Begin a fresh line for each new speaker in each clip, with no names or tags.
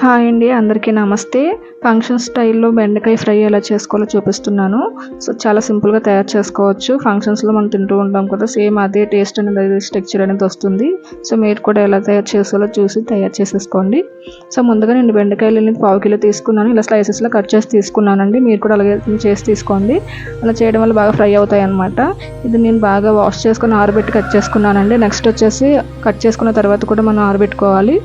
Hi అండి అందరికీ నమస్తే. ఫంక్షన్ స్టైల్లో బెండకాయ ఫ్రై ఎలా చేసుకోవాలో చూపిస్తున్నాను. సో చాలా సింపుల్గా తయారు చేసుకోవచ్చు. ఫంక్షన్స్లో మనం తింటూ ఉంటాం కదా సేమ్ అదే టేస్ట్ అనేది స్ట్రక్చర్ అనేది వస్తుంది. సో మీరు కూడా ఎలా తయారు చేసుకోవాలో చూసి తయారు చేసేసుకోండి. సో ముందుగా నేను బెండకాయలు అనేది పావు కిలో తీసుకున్నాను. ఇలా స్లైసెస్లో కట్ చేసి తీసుకున్నానండి. మీరు కూడా అలాగే చేసి తీసుకోండి. అలా చేయడం వల్ల బాగా ఫ్రై అవుతాయి అనమాట ఇది నేను బాగా వాష్ చేసుకుని ఆరబెట్టి కట్ చేసుకున్నానండి. నెక్స్ట్ వచ్చేసి కట్ చేసుకున్న తర్వాత కూడా మనం ఆరబెట్టుకోవాలి.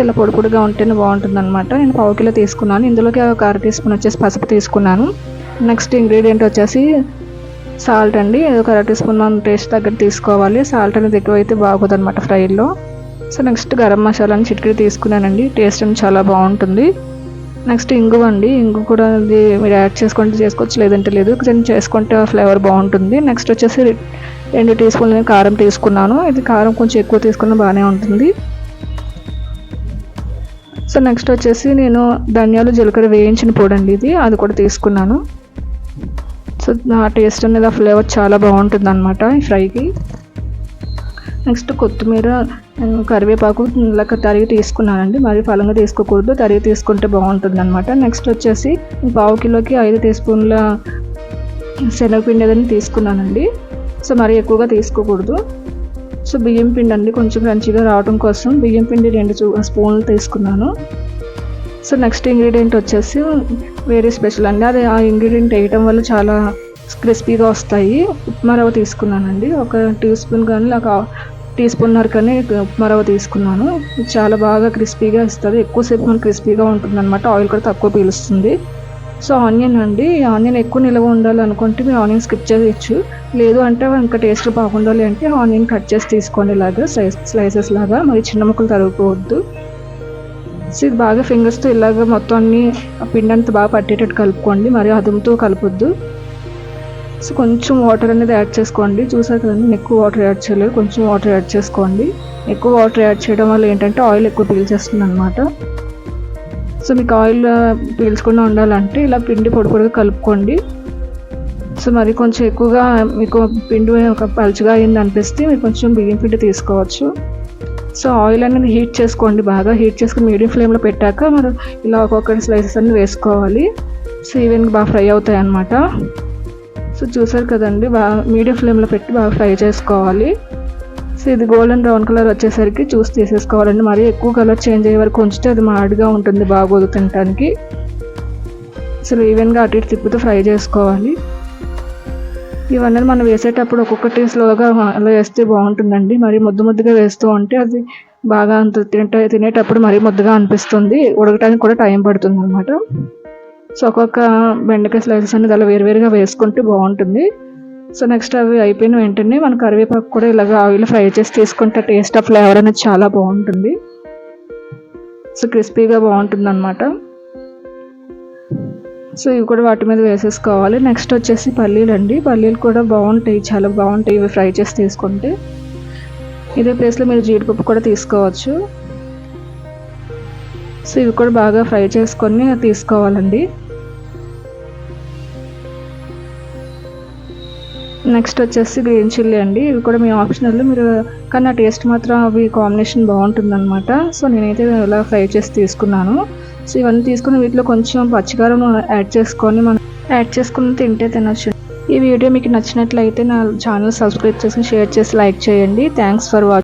ఇలా పొడి పొడిగా ఉంటేనే బాగుంటుంది అనమాట నేను పావు కిలో తీసుకున్నాను. ఇందులోకి ఒక అర టీ స్పూన్ వచ్చేసి పసుపు తీసుకున్నాను. నెక్స్ట్ ఇంగ్రీడియంట్ వచ్చేసి సాల్ట్ అండి. ఒక అర టీ స్పూన్ మనం టేస్ట్ తగ్గట్టు తీసుకోవాలి. సాల్ట్ అనేది ఎక్కువ అయితే బాగోదు అనమాట ఫ్రైలో సో నెక్స్ట్ గరం మసాలాని చిటికీ తీసుకున్నానండి. టేస్ట్ అనేది చాలా బాగుంటుంది. నెక్స్ట్ ఇంగు అండి. ఇంగు కూడా అది మీరు యాడ్ చేసుకుంటే చేసుకోవచ్చు లేదంటే లేదు. దీన్ని చేసుకుంటే ఫ్లేవర్ బాగుంటుంది. నెక్స్ట్ వచ్చేసి రెండు టీ స్పూన్లు కారం తీసుకున్నాను. ఇది కారం కొంచెం ఎక్కువ తీసుకున్న బాగానే ఉంటుంది. సో నెక్స్ట్ వచ్చేసి నేను ధనియాలు జీలకర్ర వేయించిన పొడి అండి ఇది. అది కూడా తీసుకున్నాను. సో ఆ టేస్ట్ అనేది ఆ ఫ్లేవర్ చాలా బాగుంటుంది అనమాట ఈ ఫ్రైకి. నెక్స్ట్ కొత్తిమీర కరివేపాకు ఇలా తరిగి తీసుకున్నానండి. మరి ఫలంగా తీసుకోకూడదు. తరిగి తీసుకుంటే బాగుంటుంది అనమాట నెక్స్ట్ వచ్చేసి పావు కిలోకి ఐదు టీ స్పూన్ల శనగపిండి ఏదైనా తీసుకున్నానండి. సో మరీ ఎక్కువగా తీసుకోకూడదు. సో బియ్యం పిండి అండి కొంచెం క్రంచీగా రావడం కోసం బియ్యం పిండి రెండు స్పూన్లు తీసుకున్నాను. సో నెక్స్ట్ ఇంగ్రీడియంట్ వచ్చేసి వేరే స్పెషల్ అండి. అది ఆ ఇంగ్రీడియంట్ వేయటం వల్ల చాలా క్రిస్పీగా వస్తాయి. ఉప్మా రవ్వ తీసుకున్నానండి. ఒక టీ స్పూన్ కానీ ఒక టీ స్పూన్నర కానీ ఉప్మా రవ్వ తీసుకున్నాను. చాలా బాగా క్రిస్పీగా ఇస్తుంది ఎక్కువసేపు మనకు క్రిస్పీగా ఉంటుంది అనమాట ఆయిల్ కూడా తక్కువ పీలుస్తుంది. సో ఆనియన్ అండి. ఆనియన్ ఎక్కువ నిల్వ ఉండాలనుకుంటే మీరు ఆనియన్ స్కిప్ చేయొచ్చు. లేదు అంటే ఇంకా టేస్ట్ బాగుండాలి అంటే ఆనియన్ కట్ చేసి తీసుకోండి ఇలాగా స్లైస్ స్లైసెస్ లాగా. మరి చిన్న ముక్కలు తరుగుకోవద్దు సో ఇది బాగా ఫింగర్స్తో ఇలాగ మొత్తం అన్ని పిండి అంతా బాగా పట్టేటట్టు కలుపుకోండి. మరి అదుముతో కలపొద్దు. సో కొంచెం వాటర్ అనేది యాడ్ చేసుకోండి. చూసారు కదండి ఎక్కువ వాటర్ యాడ్ చేయలేదు. కొంచెం వాటర్ యాడ్ చేసుకోండి. ఎక్కువ వాటర్ యాడ్ చేయడం వల్ల ఏంటంటే ఆయిల్ ఎక్కువ పీల్చేస్తుంది అనమాట సో మీకు ఆయిల్ పీల్చకుండా ఉండాలంటే ఇలా పిండి పొడి పొడిగా కలుపుకోండి. సో మరి కొంచెం ఎక్కువగా మీకు పిండి ఒక పలుచగా అయింది అనిపిస్తే మీరు కొంచెం బియ్యం పిండి తీసుకోవచ్చు. సో ఆయిల్ అనేది హీట్ చేసుకోండి బాగా. హీట్ చేసుకుని మీడియం ఫ్లేమ్లో పెట్టాక మరి ఇలా ఒక్కొక్కటి స్లైసెస్ అన్ని వేసుకోవాలి. సో ఈవెన్ బాగా ఫ్రై అవుతాయి అన్నమాట. సో చూసారు కదండి బాగా మీడియం ఫ్లేమ్లో పెట్టి బాగా ఫ్రై చేసుకోవాలి. సో ఇది గోల్డెన్ బ్రౌన్ కలర్ వచ్చేసరికి చూసి తీసేసుకోవాలండి మరీ ఎక్కువ కలర్ చేంజ్ అయ్యే వరకు ఉంచితే అది మాడిగా ఉంటుంది బాగోదు తినడానికి అసలు ఈవెన్గా అటు ఇటు తిప్పుతూ ఫ్రై చేసుకోవాలి. ఇవన్నీ మనం వేసేటప్పుడు ఒక్కొక్కటి స్లోగా అలా వేస్తే బాగుంటుందండి. మరి ముద్దు ముద్దుగా వేస్తూ ఉంటే అది బాగా అంత తింటే తినేటప్పుడు మరీ ముద్దుగా అనిపిస్తుంది. ఉడకడానికి కూడా టైం పడుతుంది అనమాట సో ఒక్కొక్క బెండకాయ స్లైసెస్ అనేది అలా వేరువేరుగా వేసుకుంటే బాగుంటుంది. సో నెక్స్ట్ అవి అయిపోయిన వెంటనే మన కరివేపాకు కూడా ఇలాగ ఆయిల్ ఫ్రై చేసి తీసుకుంటే టేస్ట్ ఆ ఫ్లేవర్ అనేది చాలా బాగుంటుంది. సో క్రిస్పీగా బాగుంటుంది అనమాట సో ఇవి కూడా వాటి మీద వేసేసుకోవాలి. నెక్స్ట్ వచ్చేసి పల్లీలు అండి. పల్లీలు కూడా బాగుంటాయి చాలా బాగుంటాయి ఇవి ఫ్రై చేసి తీసుకుంటే. ఇదే ప్లేస్లో మీరు జీడిపప్పు కూడా తీసుకోవచ్చు. సో ఇవి కూడా బాగా ఫ్రై చేసుకొని తీసుకోవాలండి. నెక్స్ట్ వచ్చేసి గ్రీన్ చిల్లీ అండి. ఇవి కూడా మీ ఆప్షనల్. మీరు కానీ ఆ టేస్ట్ మాత్రం అవి కాంబినేషన్ బాగుంటుంది అనమాట సో నేనైతే ఇలా ఫ్రై చేసి తీసుకున్నాను. సో ఇవన్నీ తీసుకుని వీటిలో కొంచెం పచ్చికారం యాడ్ చేసుకొని మనం యాడ్ చేసుకుని తింటే తినచ్చు. ఈ వీడియో మీకు నచ్చినట్లయితే నా ఛానల్ సబ్స్క్రైబ్ చేసి షేర్ చేసి లైక్ చేయండి. Thanks for watching